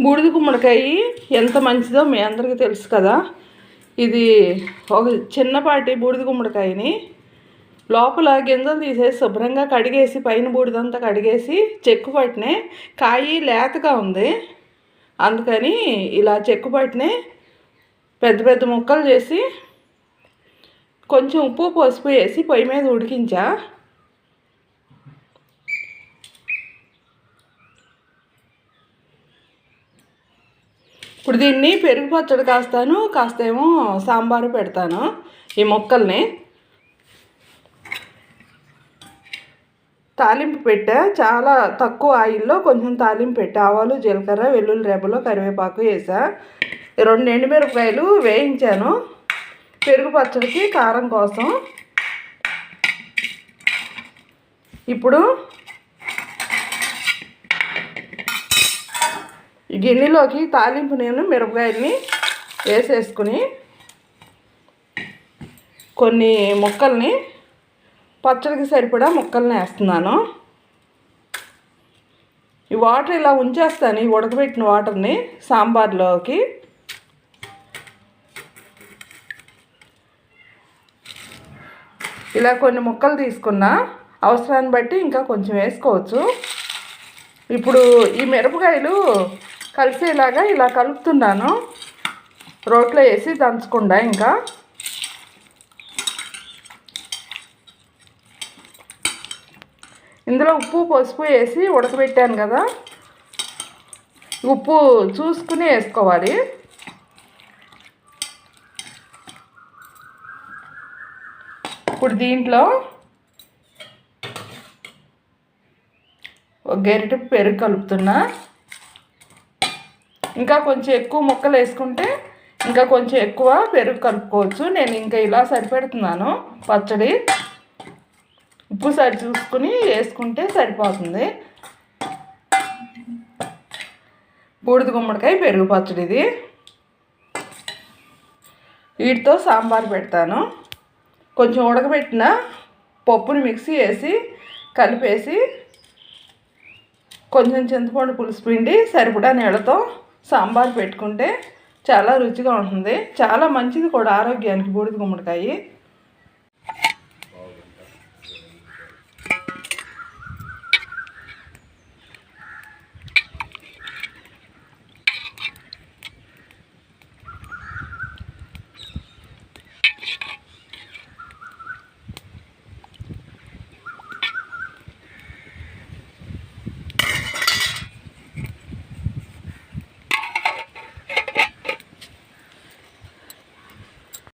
బూడిద గుమ్మడికాయ ఎంత మంచిదో మీ అందరికీ తెలుసు కదా. ఇది ఒక చిన్నపాటి బూడిద గుమ్మడికాయని లోపల గింజలు తీసేసి శుభ్రంగా కడిగేసి పైన బూడిదంతా కడిగేసి చెక్కు పట్టినే కాయి లేతగా ఉంది. అందుకని ఇలా చెక్కు పట్టినే పెద్ద పెద్ద ముక్కలు చేసి కొంచెం ఉప్పు పసుపు వేసి పొయ్యి మీద ఉడికించా. ఇప్పుడు దీన్ని పెరుగు పచ్చడి కాస్తాను కాస్త ఏమో సాంబారు పెడతాను ఈ మొక్కల్ని. తాలింపు పెట్టా చాలా తక్కువ ఆయిల్లో కొంచెం తాలింపు పెట్టా. ఆవాలు జీలకర్ర వెల్లుల్లి రేపలు కరివేపాకు వేసా. రెండు ఎండుమిరపకాయలు వేయించాను. పెరుగు పచ్చడికి కారం కోసం. ఇప్పుడు గిన్నెలోకి తాలింపు నేను మిరపకాయల్ని వేసేసుకుని కొన్ని ముక్కల్ని పచ్చడికి సరిపడా ముక్కల్ని వేస్తున్నాను. ఈ వాటర్ ఇలా ఉంచేస్తాను ఈ ఉడకబెట్టిన వాటర్ని సాంబార్లోకి. ఇలా కొన్ని ముక్కలు తీసుకున్నా అవసరాన్ని బట్టి ఇంకా కొంచెం వేసుకోవచ్చు. ఇప్పుడు ఈ మిరపకాయలు కలిసేలాగా ఇలా కలుపుతున్నాను. రోట్లో వేసి దంచకుండా ఇంకా. ఇందులో ఉప్పు పసుపు వేసి ఉడకబెట్టాను కదా. ఉప్పు చూసుకుని వేసుకోవాలి. ఇప్పుడు దీంట్లో ఒక గరిటె పెరుగు కలుపుతున్నా. ఇంకా కొంచెం ఎక్కువ ముక్కలు వేసుకుంటే ఇంకా కొంచెం ఎక్కువ పెరుగు కలుపుకోవచ్చు. నేను ఇంకా ఇలా సరిపెడుతున్నాను పచ్చడి. ఉప్పు సరి చూసుకుని వేసుకుంటే సరిపోతుంది. బూడిద గుమ్మడికాయ పెరుగు పచ్చడి ఇది. వీటితో సాంబార్ పెడతాను. కొంచెం ఉడకబెట్టిన పప్పుని మిక్సీ వేసి కలిపేసి కొంచెం చింతపండు పులుసు పిండి సరిపడా నీళ్ళతో సాంబార్ పెట్టుకుంటే చాలా రుచిగా ఉంటుంది. చాలా మంచిది కూడా ఆరోగ్యానికి. బూడిద గుమ్మడికాయ.